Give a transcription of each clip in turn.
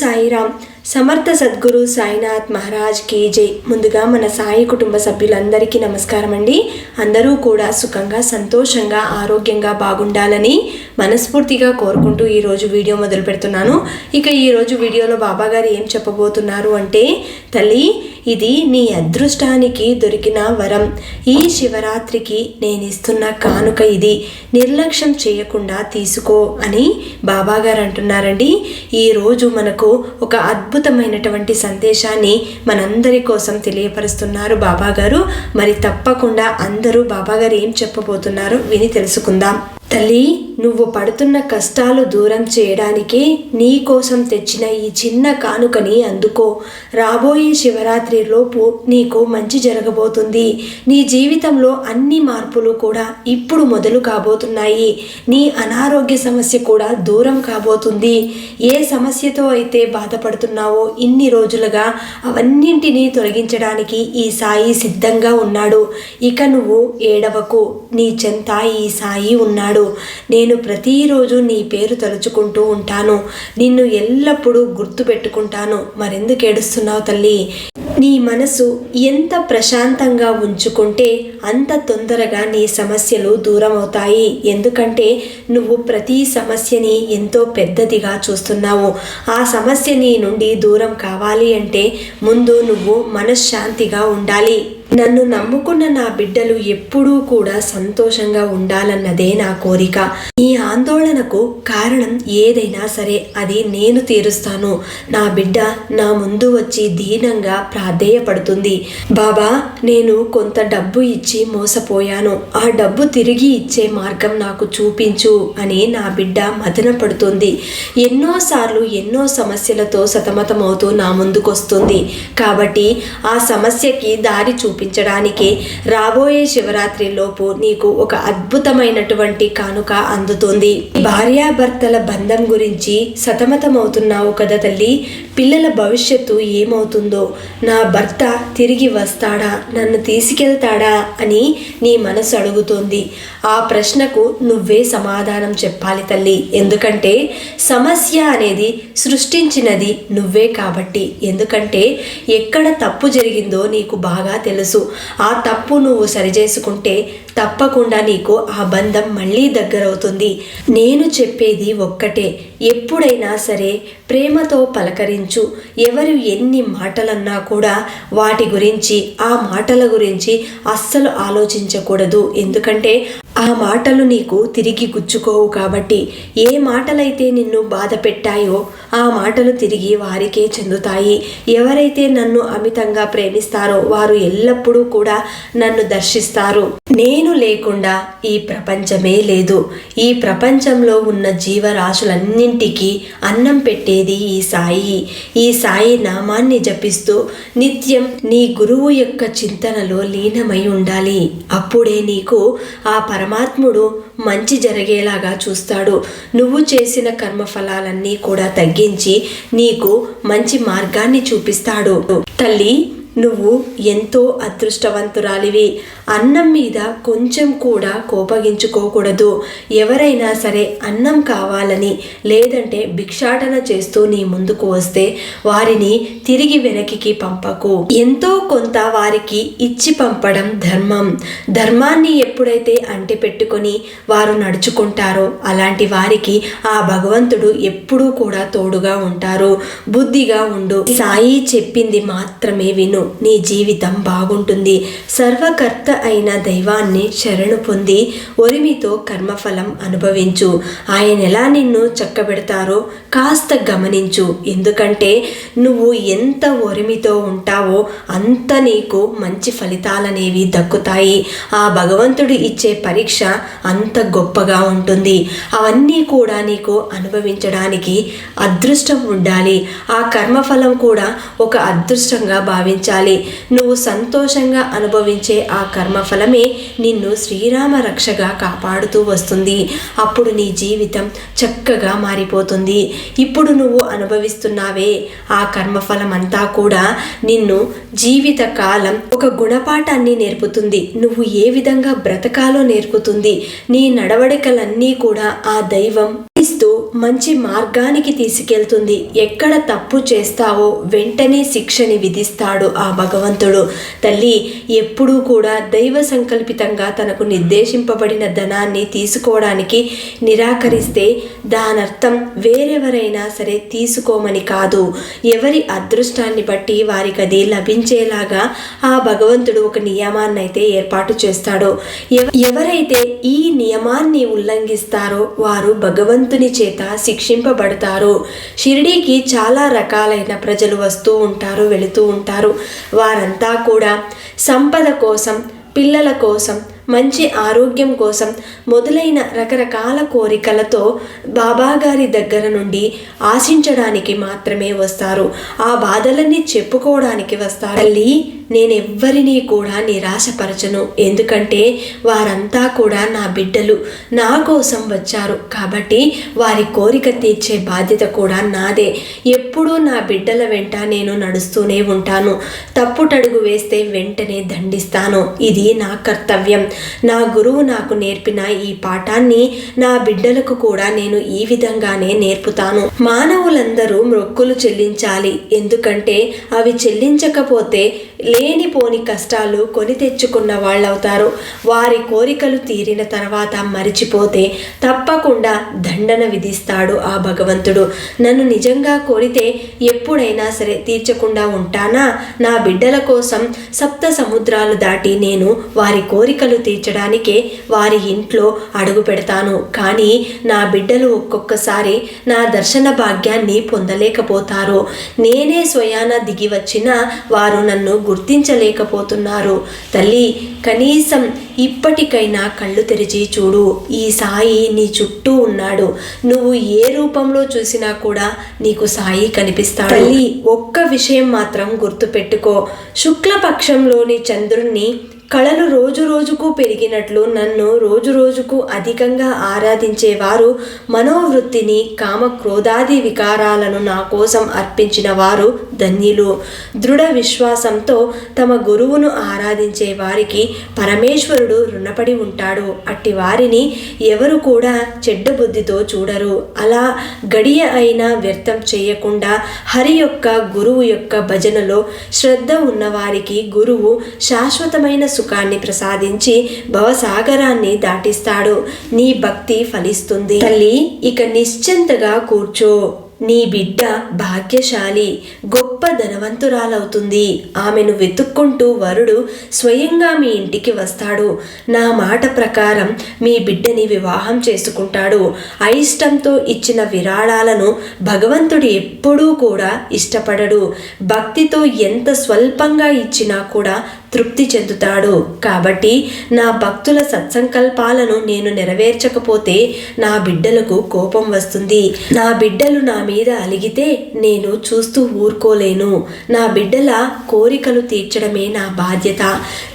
సాయిరామ్ సమర్థ సద్గురు సాయినాథ్ మహారాజ్ కీ జై. ముందుగా మన సాయి కుటుంబ సభ్యులందరికీ నమస్కారం అండి అందరూ కూడా సుఖంగా సంతోషంగా ఆరోగ్యంగా బాగుండాలని మనస్ఫూర్తిగా కోరుకుంటూ ఈరోజు వీడియో మొదలు పెడుతున్నాను. ఇక ఈరోజు వీడియోలో బాబాగారు ఏం చెప్పబోతున్నారు అంటే తల్లి ఇది నీ అదృష్టానికి దొరికిన వరం. ఈ శివరాత్రికి నేను ఇస్తున్న కానుక ఇది. నిర్లక్ష్యం చేయకుండా తీసుకో అని బాబాగారు అంటున్నారండి. ఈరోజు మనకు ఒక అద్భుత అద్భుతమైనటువంటి సందేశాన్ని మనందరి కోసం తెలియపరుస్తున్నారు బాబా గారు మరి తప్పకుండా అందరూ బాబాగారు ఏం చెప్పబోతున్నారో విని తెలుసుకుందాం. తల్లి నువ్వు పడుతున్న కష్టాలు దూరం చేయడానికి నీ కోసం తెచ్చిన ఈ చిన్న కానుకని అందుకో. రాబోయే శివరాత్రిలోపు నీకు మంచి జరగబోతుంది. నీ జీవితంలో అన్ని మార్పులు కూడా ఇప్పుడు మొదలు కాబోతున్నాయి. నీ అనారోగ్య సమస్య కూడా దూరం కాబోతుంది. ఏ సమస్యతో అయితే బాధపడుతున్నావో ఇన్ని రోజులుగా అవన్నింటినీ తొలగించడానికి ఈ సాయి సిద్ధంగా ఉన్నాడు. ఇక నువ్వు ఏడవకు. నీ చెంత ఈ సాయి ఉన్నాడు. నేను ప్రతిరోజు నీ పేరు తలుచుకుంటూ ఉంటాను. నిన్ను ఎల్లప్పుడూ గుర్తు పెట్టుకుంటాను. మరెందుకు ఏడుస్తున్నావు తల్లి? నీ మనసు ఎంత ప్రశాంతంగా ఉంచుకుంటే అంత తొందరగా నీ సమస్యలు దూరం అవుతాయి ఎందుకంటే నువ్వు ప్రతి సమస్యని ఎంతో పెద్దదిగా చూస్తున్నావు. ఆ సమస్య నీ నుండి దూరం కావాలి అంటే ముందు నువ్వు మనశ్శాంతిగా ఉండాలి. నన్ను నమ్ముకున్న నా బిడ్డలు ఎప్పుడూ కూడా సంతోషంగా ఉండాలన్నదే నా కోరిక. ఈ ఆందోళనకు కారణం ఏదైనా సరే అది నేను తీరుస్తాను. నా బిడ్డ నా ముందు వచ్చి దీనంగా ప్రాధేయపడుతుంది. బాబా నేను కొంత డబ్బు ఇచ్చి మోసపోయాను. ఆ డబ్బు తిరిగి ఇచ్చే మార్గం నాకు చూపించు అని నా బిడ్డ మదనపడుతుంది. ఎన్నోసార్లు ఎన్నో సమస్యలతో సతమతమవుతూ నా ముందుకొస్తుంది. కాబట్టి ఆ సమస్యకి దారి చూపించడానికి రాబోయే శివరాత్రి లోపు నీకు ఒక అద్భుతమైనటువంటి కానుక అందుతుంది. భార్యాభర్తల బంధం గురించి సతమతమవుతున్నావు కదా తల్లి పిల్లల భవిష్యత్తు ఏమవుతుందో నా భర్త తిరిగి వస్తాడా నన్ను తీసుకెళ్తాడా అని నీ మనసు అడుగుతోంది. ఆ ప్రశ్నకు నువ్వే సమాధానం చెప్పాలి తల్లి. ఎందుకంటే సమస్య అనేది సృష్టించినది నువ్వే కాబట్టి. ఎందుకంటే ఎక్కడ తప్పు జరిగిందో నీకు బాగా తెలుసు. ఆ తప్పు నువ్వు సరిచేసుకుంటే తప్పకుండా నీకు ఆ బంధం మళ్ళీ దగ్గరవుతుంది. నేను చెప్పేది ఒక్కటే. ఎప్పుడైనా సరే ప్రేమతో పలకరించు. ఎవరు ఎన్ని మాటలన్నా కూడా వాటి గురించి ఆ మాటల గురించి అస్సలు ఆలోచించకూడదు. ఎందుకంటే ఆ మాటలు నీకు తిరిగి గుచ్చుకోవు కాబట్టి ఏ మాటలైతే నిన్ను బాధ పెట్టాయో ఆ మాటలు తిరిగి వారికే చెందుతాయి. ఎవరైతే నన్ను అమితంగా ప్రేమిస్తారో వారు ఎల్లప్పుడూ కూడా నన్ను దర్శిస్తారు. నేను లేకుండా ఈ ప్రపంచమే లేదు. ఈ ప్రపంచంలో ఉన్న జీవరాశులన్నింటికీ అన్నం పెట్టేది ఈ సాయి. ఈ సాయి నామాన్ని జపిస్తూ నిత్యం నీ గురువు యొక్క చింతనలో లీనమై ఉండాలి. అప్పుడే నీకు ఆ పరమాత్ముడు మంచి జరిగేలాగా చూస్తాడు. నువ్వు చేసిన కర్మఫలాలన్నీ కూడా తగ్గించి నీకు మంచి మార్గాన్ని చూపిస్తాడు. తల్లి నువ్వు ఎంతో అదృష్టవంతురాలివి. అన్నం మీద కొంచెం కూడా కోపగించుకోకూడదు. ఎవరైనా సరే అన్నం కావాలని లేదంటే భిక్షాటన చేస్తూ నీ ముందుకు వస్తే వారిని తిరిగి వెనక్కి పంపకు. ఎంతో కొంత వారికి ఇచ్చి పంపడం ధర్మం. ధర్మాన్ని ఎప్పుడైతే అంటి పెట్టుకొని వారు నడుచుకుంటారో అలాంటి వారికి ఆ భగవంతుడు ఎప్పుడూ కూడా తోడుగా ఉంటారు. బుద్ధిగా ఉండు. సాయి చెప్పింది మాత్రమే విను. నీ జీవితం బాగుంటుంది. సర్వకర్త అయిన దైవాన్ని శరణు పొంది ఒరిమితో కర్మఫలం అనుభవించు. ఆయన ఎలా నిన్ను చక్కబెడతారో కాస్త గమనించు. ఎందుకంటే నువ్వు ఎంత ఒరిమితో ఉంటావో అంత నీకు మంచి ఫలితాలనేవి దక్కుతాయి. ఆ భగవంతుడు ఇచ్చే పరీక్ష అంత గొప్పగా ఉంటుంది. అవన్నీ కూడా నీకు అనుభవించడానికి అదృష్టం ఉండాలి. ఆ కర్మఫలం కూడా ఒక అదృష్టంగా భావించాలి. ఉండాలి నువ్వు సంతోషంగా అనుభవించే ఆ కర్మఫలమే నిన్ను శ్రీరామ రక్షగా కాపాడుతూ వస్తుంది. అప్పుడు నీ జీవితం చక్కగా మారిపోతుంది. ఇప్పుడు నువ్వు అనుభవిస్తున్నావే ఆ కర్మఫలం అంతా కూడా నిన్ను జీవిత కాలం ఒక గుణపాఠాన్ని నేర్పుతుంది. నువ్వు ఏ విధంగా బ్రతకాలో నేర్పుతుంది. నీ నడవడికలన్నీ కూడా ఆ దైవం మంచి మార్గానికి తీసుకెళ్తుంది. ఎక్కడ తప్పు చేస్తావో వెంటనే శిక్షని విధిస్తాడు ఆ భగవంతుడు. తల్లి ఎప్పుడూ కూడా దైవ సంకల్పితంగా తనకు నిర్దేశింపబడిన ధనాన్ని తీసుకోవడానికి నిరాకరిస్తే దానర్థం వేరెవరైనా సరే తీసుకోమని కాదు. ఎవరి అదృష్టాన్ని బట్టి వారికి అది లభించేలాగా ఆ భగవంతుడు ఒక నియమాన్ని అయితే ఏర్పాటు చేస్తాడు. ఎవరైతే ఈ నియమాన్ని ఉల్లంఘిస్తారో వారు భగవంతుని చేత శిక్షింపబడతారు. షిరిడీకి చాలా రకాలైన ప్రజలు వస్తూ ఉంటారు వెళుతూ ఉంటారు. వారంతా కూడా సంపద కోసం పిల్లల కోసం మంచి ఆరోగ్యం కోసం మొదలైన రకరకాల కోరికలతో బాబాగారి దగ్గర నుండి ఆశించడానికి మాత్రమే వస్తారు. ఆ బాధలన్నీ చెప్పుకోవడానికి వస్తారు. తల్లి నేనెవ్వరినీ కూడా నిరాశపరచను. ఎందుకంటే వారంతా కూడా నా బిడ్డలు నా కోసం వచ్చారు. కాబట్టి వారి కోరిక తీర్చే బాధ్యత కూడా నాదే. ఎప్పుడూ నా బిడ్డల వెంట నేను నడుస్తూనే ఉంటాను. తప్పుటడుగు వేస్తే వెంటనే దండిస్తాను. ఇది నా కర్తవ్యం. నా గురువు నాకు నేర్పిన ఈ పాఠాన్ని నా బిడ్డలకు కూడా నేను ఈ విధంగానే నేర్పుతాను. మానవులందరూ మొక్కులు చెల్లించాలి. ఎందుకంటే అవి చెల్లించకపోతే లేనిపోని కష్టాలు కొని తెచ్చుకున్న వాళ్ళవుతారు. వారి కోరికలు తీరిన తర్వాత మరిచిపోతే తప్పకుండా దండన విధిస్తాడు ఆ భగవంతుడు. నన్ను నిజంగా కోరితే ఎప్పుడైనా సరే తీర్చకుండా ఉంటానా? నా బిడ్డల కోసం సప్త సముద్రాలు దాటి నేను వారి కోరికలు తీర్చడానికే వారి ఇంట్లో అడుగు పెడతాను. కానీ నా బిడ్డలు ఒక్కొక్కసారి నా దర్శన భాగ్యాన్ని పొందలేకపోతారు. నేనే స్వయాన దిగి వచ్చినా వారు నన్ను గుర్తించలేకపోతున్నారు. తల్లి కనీసం ఇప్పటికైనా కళ్ళు తెరిచి చూడు. ఈ సాయి నీ చుట్టూ ఉన్నాడు. నువ్వు ఏ రూపంలో చూసినా కూడా నీకు సాయి కనిపిస్తాడు. తల్లి. ఒక్క విషయం మాత్రం గుర్తుపెట్టుకో. శుక్లపక్షంలోని చంద్రుణ్ణి కళలు రోజు రోజుకు పెరిగినట్లు నన్ను రోజు రోజుకు అధికంగా ఆరాధించేవారు మనోవృత్తిని కామ క్రోధాది వికారాలను నా కోసం అర్పించిన వారు ధన్యులు. దృఢ విశ్వాసంతో తమ గురువును ఆరాధించే వారికి పరమేశ్వరుడు రుణపడి ఉంటాడు. అట్టి వారిని ఎవరు కూడా చెడ్డ బుద్ధితో చూడరు. అలా గడియ అయినా వ్యర్థం చేయకుండా హరి యొక్క గురువు యొక్క భజనలో శ్రద్ధ ఉన్నవారికి గురువు శాశ్వతమైన సుఖాన్ని ప్రసాదించి భవసాగరాన్ని దాటిస్తాడు. నీ భక్తి ఫలిస్తుంది. తల్లి ఇక నిశ్చింతగా కూర్చో. నీ బిడ్డ భాగ్యశాలి గొప్ప ధనవంతురాలవుతుంది. ఆమెను వెతుక్కుంటూ వరుడు స్వయంగా మీ ఇంటికి వస్తాడు. నా మాట ప్రకారం మీ బిడ్డని వివాహం చేసుకుంటాడు. అయిష్టంతో ఇచ్చిన విరాళాలను భగవంతుడు ఎప్పుడూ కూడా ఇష్టపడడు. భక్తితో ఎంత స్వల్పంగా ఇచ్చినా కూడా తృప్తి చెందుతాడు. కాబట్టి నా భక్తుల సత్సంకల్పాలను నేను నెరవేర్చకపోతే నా బిడ్డలకు కోపం వస్తుంది. నా బిడ్డలు నా మీద అలిగితే నేను చూస్తూ ఊరుకోలేను. నా బిడ్డల కోరికలు తీర్చడమే నా బాధ్యత.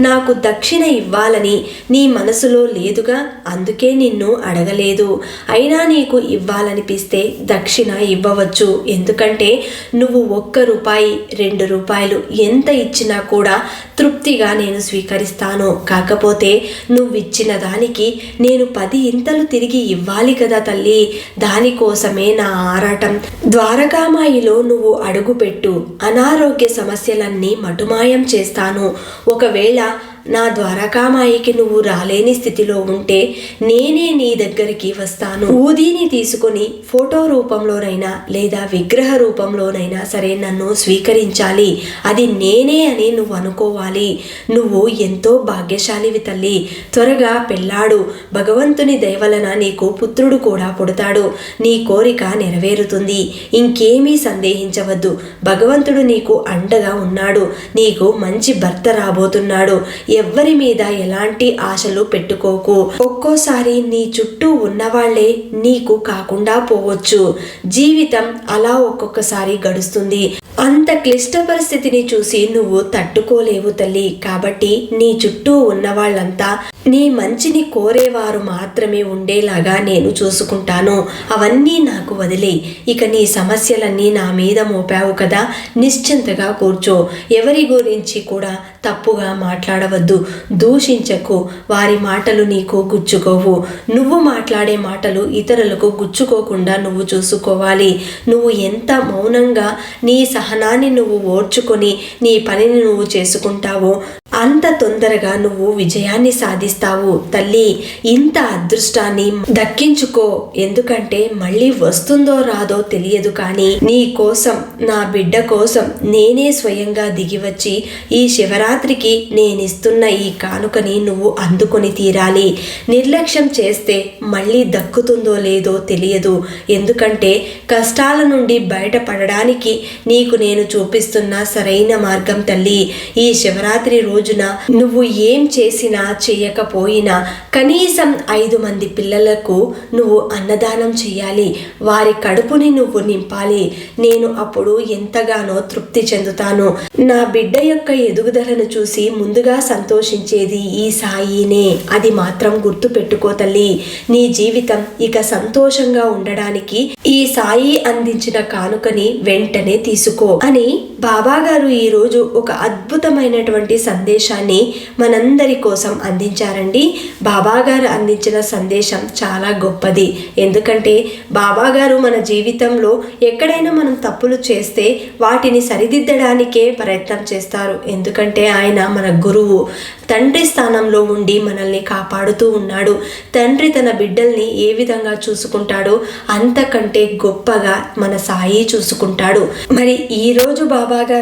నాకు దక్షిణ ఇవ్వాలని నీ మనసులో లేదుగా అందుకే నిన్ను అడగలేదు. అయినా నీకు ఇవ్వాలనిపిస్తే దక్షిణ ఇవ్వవచ్చు. ఎందుకంటే నువ్వు ఒక్క రూపాయి రెండు రూపాయలు ఎంత ఇచ్చినా కూడా తృప్తిగా నేను స్వీకరిస్తాను. కాకపోతే నువ్విచ్చిన దానికి నేను పది ఇంతలు తిరిగి ఇవ్వాలి కదా తల్లి. దానికోసమే నా ఆరాటం. ద్వారకామాయిలో నువ్వు అడుగుపెట్టు. అనారోగ్య సమస్యలన్నీ మటుమాయం చేస్తాను. ఒకవేళ నా ద్వారకామాయికి నువ్వు రాలేని స్థితిలో ఉంటే నేనే నీ దగ్గరికి వస్తాను. ఊదీని తీసుకుని ఫోటో రూపంలోనైనా లేదా విగ్రహ రూపంలోనైనా సరే నన్ను స్వీకరించాలి. అది నేనే అని నువ్వు అనుకోవాలి. నువ్వు ఎంతో భాగ్యశాలివి తల్లి. త్వరగా పెళ్ళాడు. భగవంతుని దయవలన నీకు పుత్రుడు కూడా పుడతాడు. నీ కోరిక నెరవేరుతుంది. ఇంకేమీ సందేహించవద్దు. భగవంతుడు నీకు అండగా ఉన్నాడు. నీకు మంచి భర్త రాబోతున్నాడు. ఎవ్వరి మీద ఎలాంటి ఆశలు పెట్టుకోకు. ఒక్కోసారి నీ చుట్టూ ఉన్నవాళ్ళే నీకు కాకుండా పోవచ్చు. జీవితం అలా ఒక్కొక్కసారి గడుస్తుంది. అంత క్లిష్ట పరిస్థితిని చూసి నువ్వు తట్టుకోలేవు తల్లి. కాబట్టి నీ చుట్టూ ఉన్న వాళ్ళంతా నీ మంచిని కోరేవారు మాత్రమే ఉండేలాగా నేను చూసుకుంటాను. అవన్నీ నాకు వదిలే. ఇక నీ సమస్యలన్నీ నా మీద మోపావు కదా. నిశ్చింతగా కూర్చో. ఎవరి గురించి కూడా తప్పుగా మాట్లాడవద్దు. దూషించకు. వారి మాటలు నీకు గుచ్చుకోవు. నువ్వు మాట్లాడే మాటలు ఇతరులకు గుచ్చుకోకుండా నువ్వు చూసుకోవాలి. నువ్వు ఎంత మౌనంగా నీ సహనాన్ని నువ్వు ఓర్చుకొని నీ పనిని నువ్వు చేసుకుంటావో అంత తొందరగా నువ్వు విజయాన్ని సాధిస్తావు. తల్లి ఇంత అదృష్టాన్ని దక్కించుకో. ఎందుకంటే మళ్ళీ వస్తుందో రాదో తెలియదు కానీ నీ కోసం నా బిడ్డ కోసం నేనే స్వయంగా దిగివచ్చి ఈ శివరాత్రికి నేనిస్తున్న ఈ కానుకని నువ్వు అందుకొని తీరాలి. నిర్లక్ష్యం చేస్తే మళ్ళీ దక్కుతుందో లేదో తెలియదు. ఎందుకంటే కష్టాల నుండి బయటపడడానికి నీకు నేను చూపిస్తున్న సరైన మార్గం తల్లి. ఈ శివరాత్రి రోజు రోజున నువ్వు ఏం చేసినా చేయకపోయినా కనీసం ఐదు మంది పిల్లలకు నువ్వు అన్నదానం చేయాలి. వారి కడుపుని నువ్వు నింపాలి. నేను అప్పుడు ఎంతగానో తృప్తి చెందుతాను. నా బిడ్డ యొక్క ఎదుగుదలను చూసి ముందుగా సంతోషించేది ఈ సాయినే. అది మాత్రం గుర్తు పెట్టుకో తల్లి. నీ జీవితం ఇక సంతోషంగా ఉండడానికి ఈ సాయి అందించిన కానుకని వెంటనే తీసుకో అని బాబాగారు ఈరోజు ఈ రోజు ఒక అద్భుతమైనటువంటి సందేశాన్ని మనందరి కోసం అందించారండి. బాబాగారు అందించిన సందేశం చాలా గొప్పది. ఎందుకంటే బాబాగారు మన జీవితంలో ఎక్కడైనా మనం తప్పులు చేస్తే వాటిని సరిదిద్దడానికే ప్రయత్నం చేస్తారు. ఎందుకంటే ఆయన మన గురువు. తండ్రి స్థానంలో ఉండి మనల్ని కాపాడుతూ ఉన్నాడు. తండ్రి తన బిడ్డల్ని ఏ విధంగా చూసుకుంటాడో అంతకంటే గొప్పగా మన సాయి చూసుకుంటాడు. మరి ఈ రోజు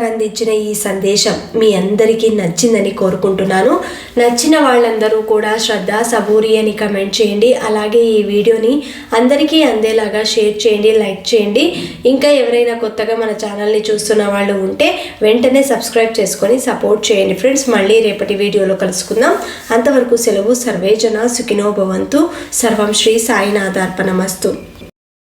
అందించిన ఈ సందేశం మీ అందరికీ నచ్చిందని కోరుకుంటున్నాను. నచ్చిన వాళ్ళందరూ కూడా శ్రద్ధ సబూరి అని కమెంట్ చేయండి. అలాగే ఈ వీడియోని అందరికీ అందేలాగా షేర్ చేయండి లైక్ చేయండి. ఇంకా ఎవరైనా కొత్తగా మన ఛానల్ని చూస్తున్న వాళ్ళు ఉంటే వెంటనే సబ్స్క్రైబ్ చేసుకొని సపోర్ట్ చేయండి ఫ్రెండ్స్ మళ్ళీ రేపటి వీడియోలో కలుసుకుందాం. అంతవరకు సెలవు సర్వేజన సుఖినో భవంతు. సర్వం శ్రీ సాయినాథార్పణమస్తు.